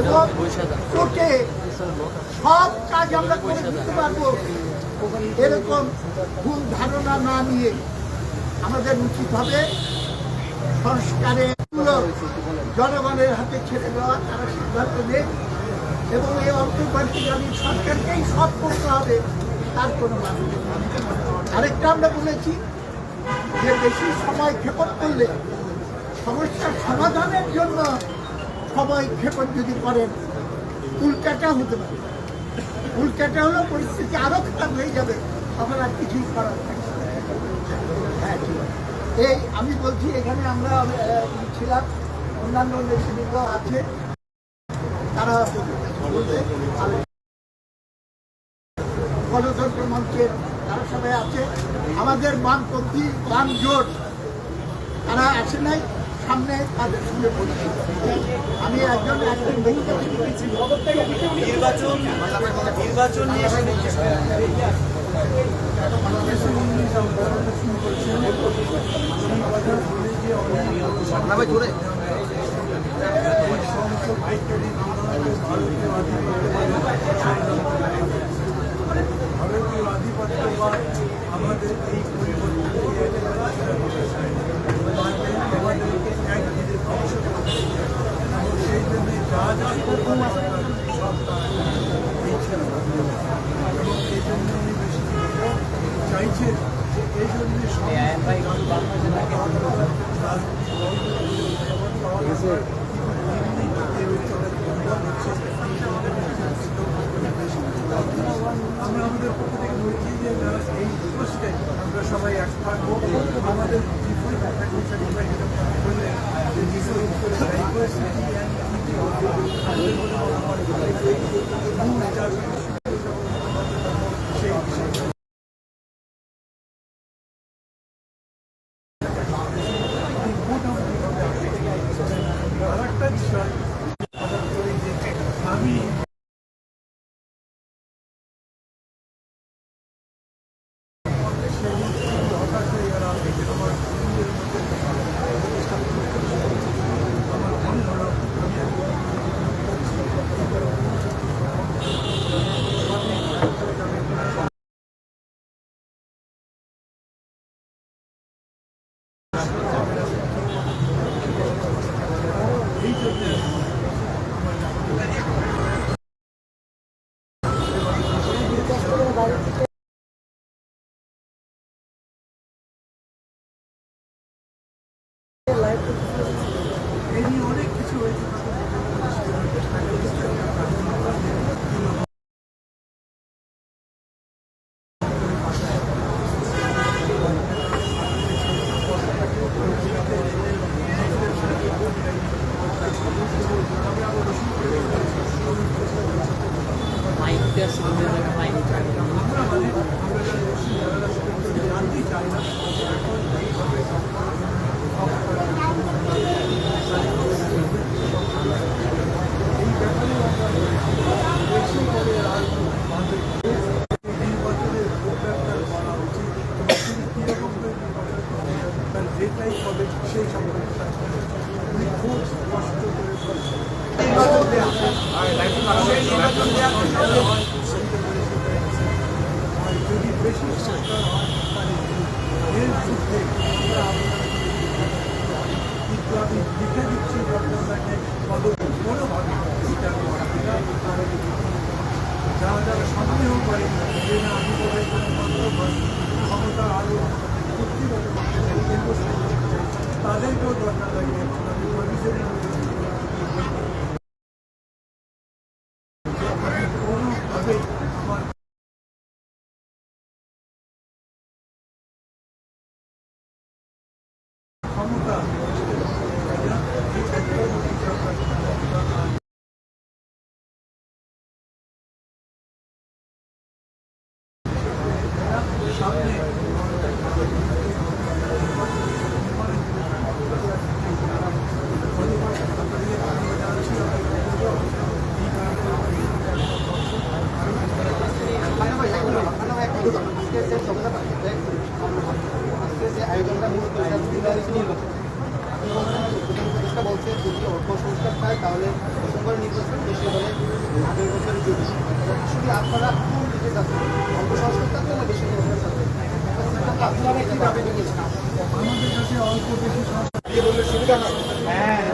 এবং সব কাজ আমরা করে পারব এরকম ভুল ধারণা না নিয়ে আমাদের উচিত হবে সংস্কারের জনগণের হাতে ছেড়ে দেওয়া তারা সিদ্ধান্ত নেই এবং এই অন্তর্বর্তীকালী সরকারকেই সব করতে হবে তার কোনো মানে নেই। আরেকটা আমরা বলেছি যে বেশি সময় ক্ষেপণ করলে সমস্যার সমাধানের জন্য সবাই ক্ষেপণ যদি করেন, উল্টাটা হতে পারে। উল্টাটা হলো পরিস্থিতি আরও খারাপ হয়ে যাবে, তখন আর কিছুই করার হ্যাঁ এই, আমি বলছি, এখানে আমরা ছিলাম, অন্যান্য নেতৃবৃন্দ আছে, তারা গণতন্ত্র মঞ্চের তারা সবাই আছে। আমাদের বামপন্থী বাম জোট, তারা আসে নাই। সামনে তাদের সঙ্গে বলছি আমি একজন একজন নির্বাচন নির্বাচন নিয়ে আধিপত্যবাদ আমাদের এই পরিবর্তনকে আমাদেরকে একদিকে ধ্বংস করে এবং সেই জন্য যা যা করব সব তার এই ছিল এবং এই জন্য উনি বেশি চাইছে যে এই জন্য আমরা আমাদের পক্ষ থেকে বলছি যে এই প্রশ্নে আমরা সবাই এক থাকব। আমাদের different categories and different বললেন যে different diversity and unity আমাদের মধ্যে মূল চার সেই বিষয়ে আরেকটা বিষয় হঠাৎ করে যে আমি হঠাৎ করে এরা আমার বন্ধুদের মধ্যে আমার মনে হলো আমি একজন এই জন্য এই নিয়ে অনেক কিছু হয়েছে আমরা মানে আমরা যারা রসি যারা জানতেই চাই না এখন এইভাবে এই ব্যাপারে আমরা বেশি করে আর আমাদের নির্বাচনের প্রোগ্রামটা করা উচিত তিনি কীরকম করে নির্বাচন করবেন, তার যেটাই হবে সেই সম্পর্কে তার উনি খুব স্পষ্ট করে বলছেন নির্বাচন দেওয়া সেই নির্বাচন দেওয়া আর যদি বেশি সরকার এর যুদ্ধে কিন্তু আমি লিখে দিচ্ছি যারা যারা সন্দেহ করে যে না আমি ক্ষমতা আরও তাদেরকেও দরকার লাগে আমি প্রভিশনের আমি কোনোভাবে আমার ক্ষমতা বলছে যদি অল্প সংস্কার পায় তাহলে ডিসেম্বর নির্বাচন বেশি হলে আগের বছরের জন্য। আসলে আপনারা কোন দিকে যাচ্ছেন? অল্প সংস্কার থাকবে না বেশি আপনারা কীভাবে নিয়েছেন আমাদের কাছে অল্প বেশি দিয়ে বললে সুবিধা হয় হ্যাঁ।